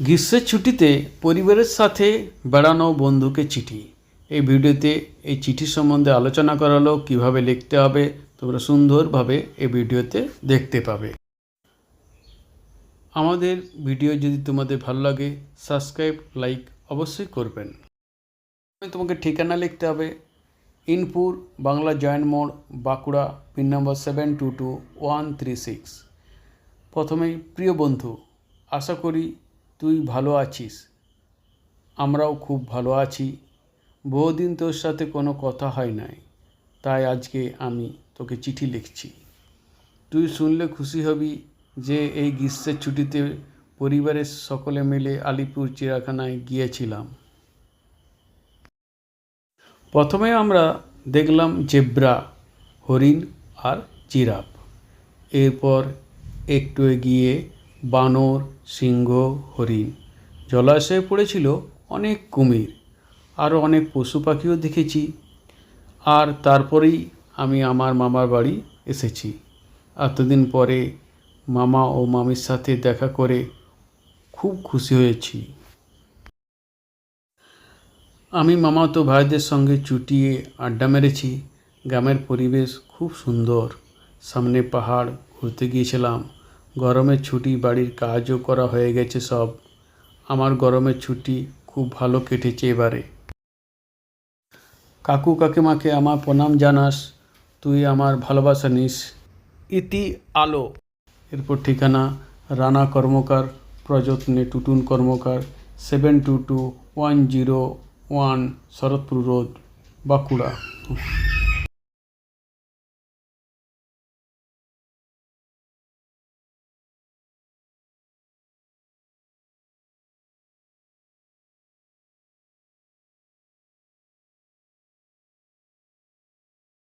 গ্রীষ্মের ছুটিতে পরিবারের সাথে বেড়ানো বন্ধুকে চিঠি। এই ভিডিওতে এই চিঠি সম্বন্ধে আলোচনা করা হলো কীভাবে লিখতে হবে, তোমরা সুন্দরভাবে এই ভিডিওতে দেখতে পাবে। আমাদের ভিডিও যদি তোমাদের ভালো লাগে, সাবস্ক্রাইব, লাইক অবশ্যই করবেন। তোমাকে ঠিকানা লিখতে হবে, ইনপুর, বাংলা জয়েন্ট মোড়, Bankura, pin number seven two two one three six প্রথমেই প্রিয় বন্ধু, আশা করি তুই ভালো আছিস? আমরাও খুব ভালো আছি। বহুদিন তোর সাথে কোনো কথা হয় নাই। তাই আজকে আমি তোকে চিঠি লিখছি। তুই শুনলে খুশি হবি যে এই গ্রীষ্মের ছুটিতে পরিবারের সকলে মিলে আলিপুর চিড়িয়াখানায় গিয়েছিলাম। প্রথমে আমরা দেখলাম জেব্রা, হরিণ আর জিরাফ। এরপর একটু এগিয়ে বানর, সিংহ, হরিণ। জলাশয়ে পড়েছিল অনেক কুমির, আরও অনেক পশু পাখিও দেখেছি। আর তারপরেই আমি আমার মামার বাড়ি এসেছি। এতদিন পরে মামা ও মামির সাথে দেখা করে খুব খুশি হয়েছি। আমি মামাতো ভাইদের সঙ্গে চুটিয়ে আড্ডা মেরেছি। গ্রামের পরিবেশ খুব সুন্দর। সামনে পাহাড় ঘুরতে গিয়েছিলাম। গরমের ছুটি বাড়ির কাজও করা হয়ে গেছে সব। আমার গরমের ছুটি খুব ভালো কেটেছে এবারে। কাকু কাকিমাকে আমার প্রণাম জানাস তুই আমার ভালোবাসা নিস। ইতি আলো। এরপর ঠিকানা Rana Karmakar প্রযত্নে Tutun Karmakar seven two two one zero one Sharatpur road Bankura.